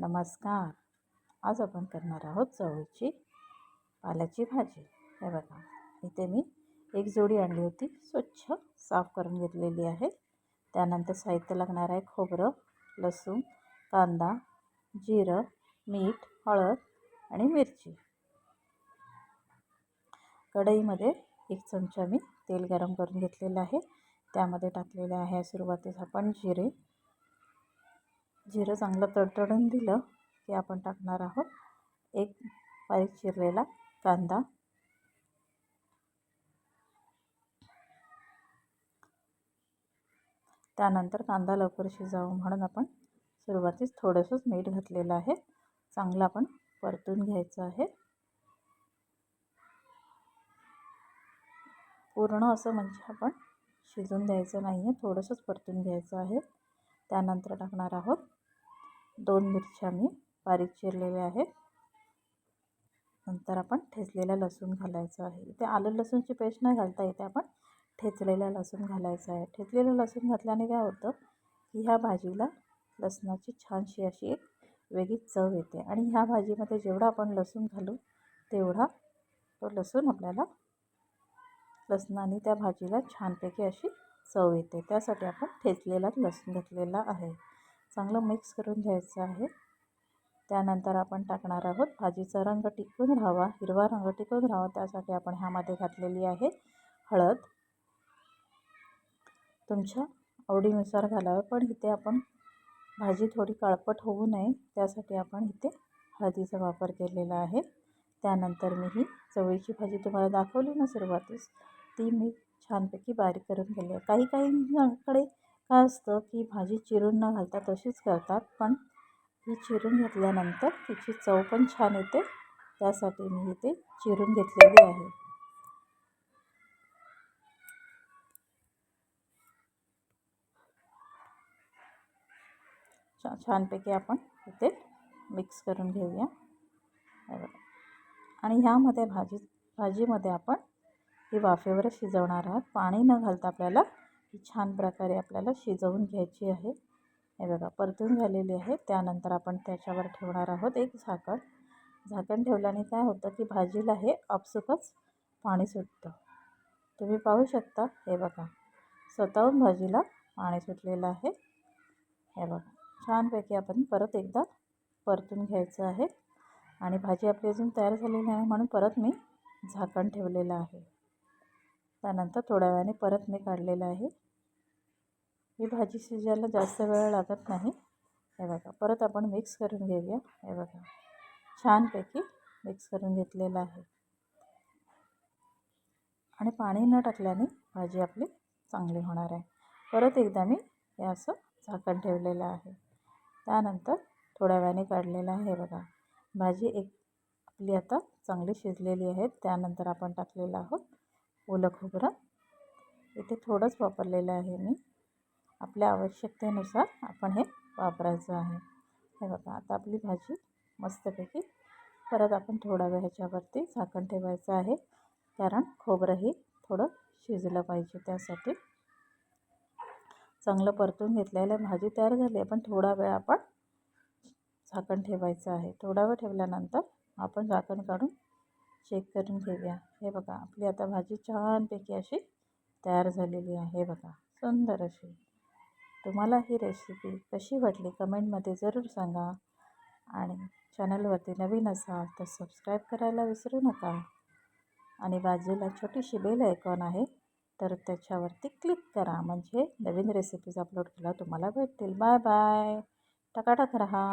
नमस्कार. आज आपण करणार आहोत चवळीची पाल्याची भाजी. हे बघा इथे मी एक जोडी आणली होती. स्वच्छ साफ करून घेतलेली आहे. त्यानंतर साहित्य लागणार आहे खोबरं लसूण कांदा जिरं मीठ हळद आणि मिरची. कढईमध्ये एक चमचा मी तेल गरम करून घेतलेलं आहे. त्यामध्ये टाकलेलं आहे सुरुवातीस आपण जिरे जिरं चांगलं तडतडून दिलं की आपण टाकणार आहोत. एक बारीक चिरलेला कांदा. त्यानंतर कांदा लवकर शिजावं म्हणून आपण सुरुवातीस थोडंसंच मीठ घातलेलं आहे. चांगलं आपण परतून घ्यायचं आहे. पूर्ण असं म्हणजे आपण शिजून द्यायचं नाही आहे थोडंसंच परतून घ्यायचं आहे. त्यानंतर टाकणार आहोत दोन मिरच्या मी बारीक चिरलेल्या आहेत. नंतर आपण ठेचलेला लसूण घालायचं आहे. इथे आलं लसूणची पेस्ट नाही घालता येते आपण ठेचलेला लसूण घालायचं आहे. ठेचलेलं लसूण घातल्याने काय होतं की ह्या भाजीला लसणाची छानशी अशी एक वेगळी चव येते आणि ह्या भाजीमध्ये जेवढा आपण लसूण घालू तेवढा तो लसूण आपल्याला लसणाने त्या भाजीला छानपैकी अशी चव येते. त्यासाठी आपण ठेचलेला लसूण घातलेला आहे. चांगलं मिक्स करून घ्यायचं आहे. त्यानंतर आपण टाकणार आहोत भाजीचा रंग टिकून राहावा हिरवा रंग टिकून राहावा त्यासाठी आपण ह्यामध्ये घातलेली आहे हळद. तुमच्या आवडीनुसार घालावं पण इथे आपण भाजी थोडी काळपट होऊ नये त्यासाठी आपण इथे हळदीचा वापर केलेला आहे. त्यानंतर मी ही चवळीची भाजी तुम्हाला दाखवली ना सुरुवातीस ती मी छानपैकी बारीक करून केली आहे. काही काहींकडे काय असतं की भाजी चिरून न घालता तशीच करतात पण ही चिरून घेतल्यानंतर तिची चव पण छान येते. त्यासाठी मी इथे चिरून घेतलेली आहे. छा छानपैकी आपण इथे मिक्स करून घेऊया. आणि ह्यामध्ये भाजी भाजीमध्ये आपण ही वाफेवरच शिजवणार आहात. पाणी न घालता आपल्याला ही छान प्रकारे आपल्याला शिजवून घ्यायची आहे. हे बघा परतून झालेली आहे. त्यानंतर आपण त्याच्यावर ठेवणार आहोत एक झाकण. झाकण ठेवल्याने काय होतं की भाजीला हे आपसुकच पाणी सुटतं. तुम्ही पाहू शकता हे बघा. स्वतःहून भाजीला पाणी सुटलेलं आहे. हे बघा छानपैकी आपण परत एकदा परतून घ्यायचं आहे. आणि भाजी आपली अजून तयार झालेली आहे म्हणून परत मी झाकण ठेवलेलं आहे. त्यानंतर थोड्या वेळाने परत मी काढलेलं आहे. ही भाजी शिजायला जास्त वेळ लागत नाही. हे बघा परत आपण मिक्स करून घेऊया. हे बघा छानपैकी मिक्स करून घेतलेलं आहे. आणि पाणी न टाकल्याने भाजी आपली चांगली होणार आहे. परत एकदा मी हे असं झाकण ठेवलेलं आहे. त्यानंतर थोड्या वेळाने काढलेलं आहे. बघा भाजी एक आपली आता चांगली शिजलेली आहे. त्यानंतर आपण टाकलेलं आहोत ओलं खोबरं. इथे थोडंच वापरलेलं आहे मी. आपल्या आवश्यकतेनुसार आपण हे वापरायचं आहे. हे बघा आता आपली भाजी मस्तपैकी परत आपण थोडा वेळ ह्याच्यावरती झाकण ठेवायचं आहे. कारण खोबरंही थोडं शिजलं पाहिजे त्यासाठी. चांगलं परतून घेतलेलं भाजी तयार झाली आहे पण थोडा वेळ आपण झाकण ठेवायचं आहे. थोडा वेळ ठेवल्यानंतर आपण झाकण काढून चेक करून घेऊया. हे बघा आपली आता भाजी छानपैकी अशी तयार झालेली आहे. बघा सुंदर अशी. तुम्हाला ही रेसिपी कशी वाटली कमेंटमध्ये जरूर सांगा. आणि चॅनलवरती नवीन असाल तर सबस्क्राईब करायला विसरू नका. आणि बाजूला छोटीशी बेल आयकॉन आहे तर त्याच्यावरती क्लिक करा. म्हणजे नवीन रेसिपीज अपलोड केला तुम्हाला भेटतील. बाय बाय टकाटक रहा.